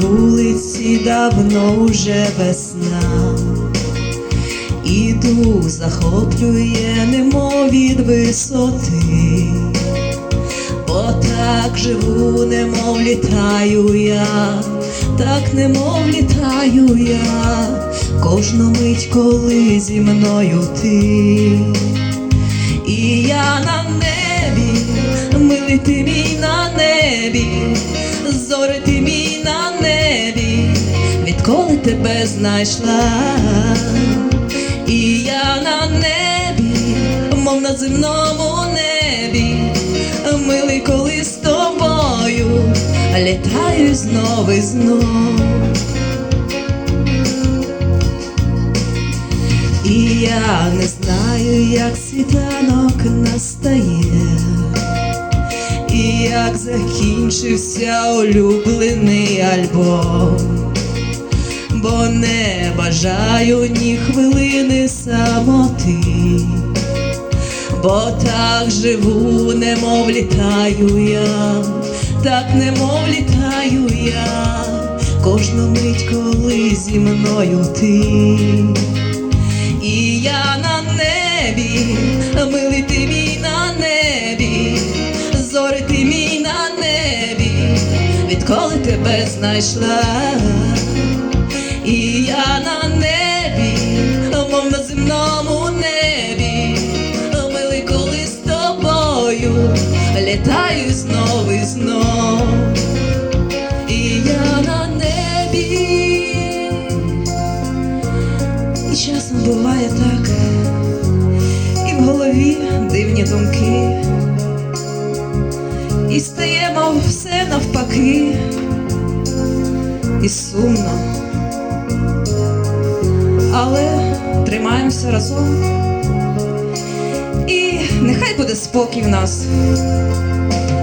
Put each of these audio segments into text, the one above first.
Вулиці давно уже весна, Іду, захоплює, немов від висоти, бо так живу, немов літаю я, так немов літаю я, кожну мить, коли зі мною ти. І я на небі, милий ти мій на небі, зори ти мій на небі, тебе знайшла, і я на небі, мов на земному небі, милий, коли з тобою літаю знов і знов. І я не знаю, як світанок настає, і як закінчився улюблений альбом, бо не бажаю ні хвилини самоти, бо так живу, немов літаю я, так немов літаю я, кожну мить, коли зі мною ти. І я на небі, милий ти мій на небі, зори ти мій на небі, відколи тебе знайшла, і я на небі, мов на земному небі, милий, коли з тобою літаю знов і знов, і я на небі. І часом буває так, і в голові дивні думки, і стаємо все навпаки, і сумно, але тримаємося разом, і нехай буде спокій в нас.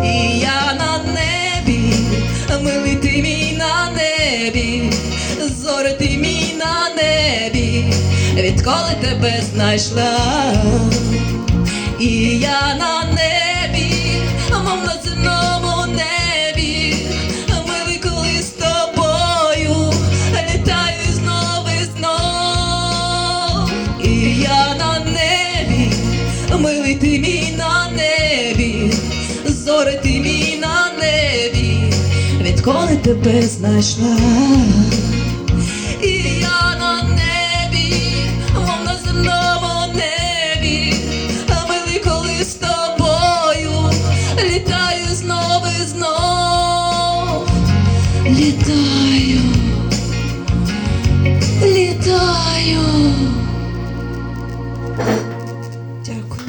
І я на небі, милий ти мій на небі, зори ти мій на небі, відколи тебе знайшла, і я на небі, мов на милий ти мій на небі, зори ти мій на небі, відколи тебе знайшла, і я на небі, мов на небі, милий коли з тобою літаю знову і знов літаю.